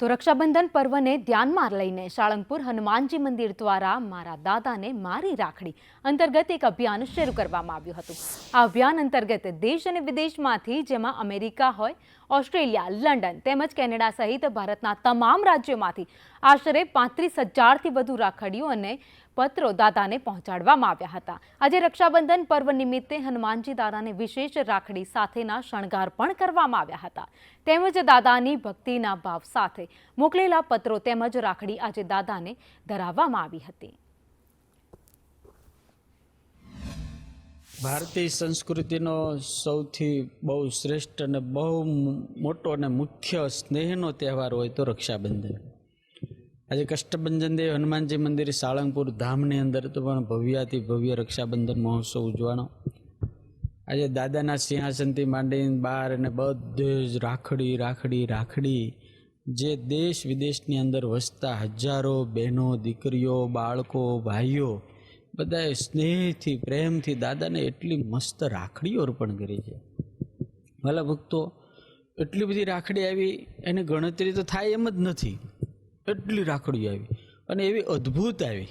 તો રક્ષાબંધન પર્વને ધ્યાનમાં લઈને સાળંગપુર હનુમાનજી મંદિર દ્વારા મારા દાદાને મારી રાખડી અંતર્ગત એક અભિયાન શરૂ કરવામાં આવ્યું હતું. આ અભિયાન અંતર્ગત દેશ અને વિદેશમાંથી જેમાં અમેરિકા હોય ઓસ્ટ્રેલિયા, લંડન તેમજ કેનેડા સહિત ભારતના તમામ રાજ્યોમાંથી આશરે પાંત્રીસ હજારથી વધુ રાખડીઓ અને પત્રો દાદાને પહોંચાડવામાં આવ્યા હતા. આજે રક્ષાબંધન પર્વ નિમિત્તે હનુમાનજી દાદાને વિશેષ રાખડી સાથેના શણગાર પણ કરવામાં આવ્યા હતા. તેમજ દાદાની ભક્તિના ભાવ સાથે મોકલેલા પત્રો તેમજ રાખડી આજે દાદાને ધરાવવામાં આવી હતી. ભારતીય સંસ્કૃતિનો સૌથી બહુ શ્રેષ્ઠ અને બહુ મોટો અને મુખ્ય સ્નેહનો તહેવાર હોય તો રક્ષાબંધન. આજે કષ્ટભંજન દેવ હનુમાનજી મંદિર સાળંગપુર ધામની અંદર તો પણ ભવ્યાથી ભવ્ય રક્ષાબંધન મહોત્સવ ઉજવાનો આજે દાદાના સિંહાસનથી માંડીને બહાર અને બધે જ રાખડી રાખડી રાખડી જે દેશ વિદેશની અંદર વસતા હજારો બહેનો, દીકરીઓ, બાળકો, ભાઈઓ બધાએ સ્નેહથી, પ્રેમથી દાદાને એટલી મસ્ત રાખડીઓ અર્પણ કરી છે. ભલા ભક્તો, એટલી બધી રાખડી આવી, એની ગણતરી તો થાય એમ જ નથી. એટલી રાખડીઓ આવી અને એવી અદ્ભુત આવી.